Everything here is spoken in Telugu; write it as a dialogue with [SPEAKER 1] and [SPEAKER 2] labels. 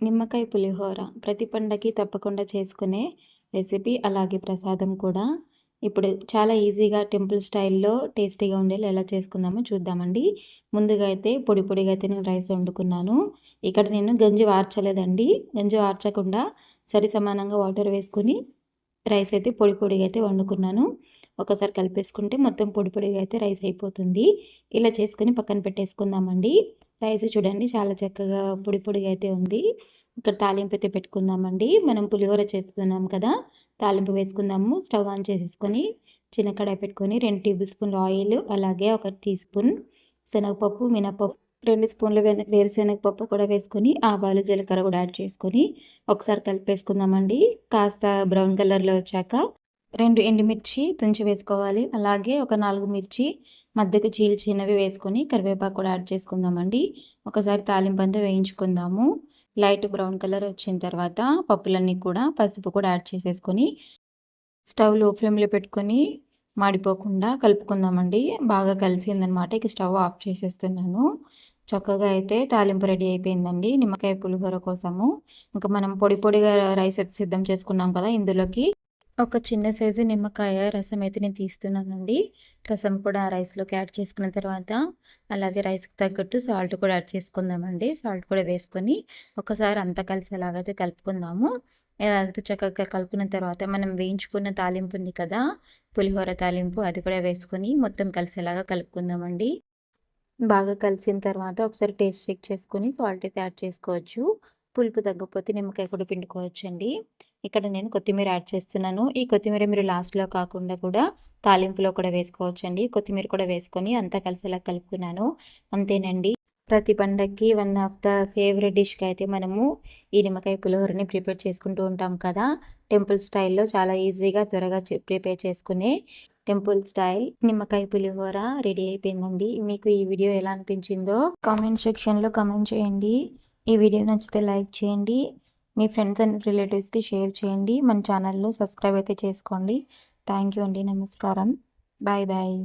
[SPEAKER 1] నిమ్మకాయ పులిహోర ప్రతి పండగకి తప్పకుండా చేసుకునే రెసిపీ అలాగే ప్రసాదం కూడా. ఇప్పుడు చాలా ఈజీగా టెంపుల్ స్టైల్లో టేస్టీగా ఉండేలా ఎలా చేసుకుందామో చూద్దామండి. ముందుగా అయితే పొడి పొడిగా అయితే నేను రైస్ వండుకున్నాను. ఇక్కడ నేను గంజి వార్చలేదండి. గంజి వార్చకుండా సరి సమానంగా వాటర్ వేసుకుని రైస్ అయితే పొడి పొడిగా అయితే వండుకున్నాను. ఒకసారి కలిపేసుకుంటే మొత్తం పొడి పొడిగా అయితే రైస్ అయిపోతుంది. ఇలా చేసుకుని పక్కన పెట్టేసుకుందామండి. రైస్ చూడండి చాలా చక్కగా పొడి పొడిగా అయితే ఉంది. ఇక్కడ తాలింపు అయితే పెట్టుకుందామండి. మనం పులిహోర చేస్తున్నాం కదా తాలింపు వేసుకుందాము. స్టవ్ ఆన్ చేసేసుకొని చిన్న కడాయి పెట్టుకొని రెండు టేబుల్ స్పూన్లు ఆయిల్ అలాగే ఒక టీ స్పూన్ శనగపప్పు మినపప్పు రెండు స్పూన్లు వేరుశనగపప్పు కూడా వేసుకొని ఆవాలు జీలకర్ర కూడా యాడ్ చేసుకొని ఒకసారి కలిపేసుకుందామండి. కాస్త బ్రౌన్ కలర్లో వచ్చాక రెండు ఎండుమిర్చి తుంచి వేసుకోవాలి. అలాగే ఒక నాలుగు మిర్చి మధ్యకు చీల్చినవి వేసుకొని కరివేపాకు కూడా యాడ్ చేసుకుందామండి. ఒకసారి తాలింపు అంతా వేయించుకుందాము. లైట్ బ్రౌన్ కలర్ వచ్చిన తర్వాత పప్పులన్నీ కూడా పసుపు కూడా యాడ్ చేసేసుకొని స్టవ్లో ఫ్లేమ్లో పెట్టుకొని మాడిపోకుండా కలుపుకుందామండి. బాగా కలిసిందనమాట. ఇక స్టవ్ ఆఫ్ చేసేస్తున్నాను. చక్కగా అయితే తాలింపు రెడీ అయిపోయిందండి. నిమ్మకాయ పులిహోర కోసము. ఇంకా మనం పొడి పొడిగా రైస్ అయితే సిద్ధం చేసుకున్నాం కదా ఇందులోకి. ఒక చిన్న సైజు నిమ్మకాయ రసం అయితే నేను తీస్తున్నానండి. రసం కూడా రైస్లోకి యాడ్ చేసుకున్న తర్వాత అలాగే రైస్కి తగ్గట్టు సాల్ట్ కూడా యాడ్ చేసుకుందామండి. సాల్ట్ కూడా వేసుకొని ఒకసారి అంతా కలిసేలాగైతే కలుపుకుందాము. అయితే చక్కగా కలుపుకున్న తర్వాత మనం వేయించుకున్న తాలింపు ఉంది కదా పులిహోర తాలింపు అది కూడా వేసుకొని మొత్తం కలిసేలాగా కలుపుకుందామండి. బాగా కలిసిన తర్వాత ఒకసారి టేస్ట్ చెక్ చేసుకొని సాల్ట్ అయితే యాడ్ చేసుకోవచ్చు. పులుపు తగ్గకపోతే నిమ్మకాయ కూడా పిండుకోవచ్చండి. ఇక్కడ నేను కొత్తిమీర యాడ్ చేస్తున్నాను. ఈ కొత్తిమీర మీరు లాస్ట్లో కాకుండా కూడా తాలింపులో కూడా వేసుకోవచ్చండి. కొత్తిమీర కూడా వేసుకొని అంతా కలిసేలా కలుపుకున్నాను. అంతేనండి. ప్రతి పండగకి వన్ ఆఫ్ ద ఫేవరెట్ డిష్కి అయితే మనము ఈ నిమ్మకాయ పులిహోరని ప్రిపేర్ చేసుకుంటూ ఉంటాం కదా. టెంపుల్ స్టైల్లో చాలా ఈజీగా త్వరగా ప్రిపేర్ చేసుకునే టెంపుల్ స్టైల్ నిమ్మకాయ పులిహోర రెడీ అయిపోయిందండి. మీకు ఈ వీడియో ఎలా అనిపించిందో కామెంట్ సెక్షన్లో కామెంట్ చేయండి. ఈ వీడియో నచ్చితే లైక్ చేయండి. మీ ఫ్రెండ్స్ అండ్ రిలేటివ్స్కి షేర్ చేయండి. మన ఛానల్ను సబ్స్క్రైబ్ అయితే చేసుకోండి. థ్యాంక్ యూ అండి. నమస్కారం. Bye bye.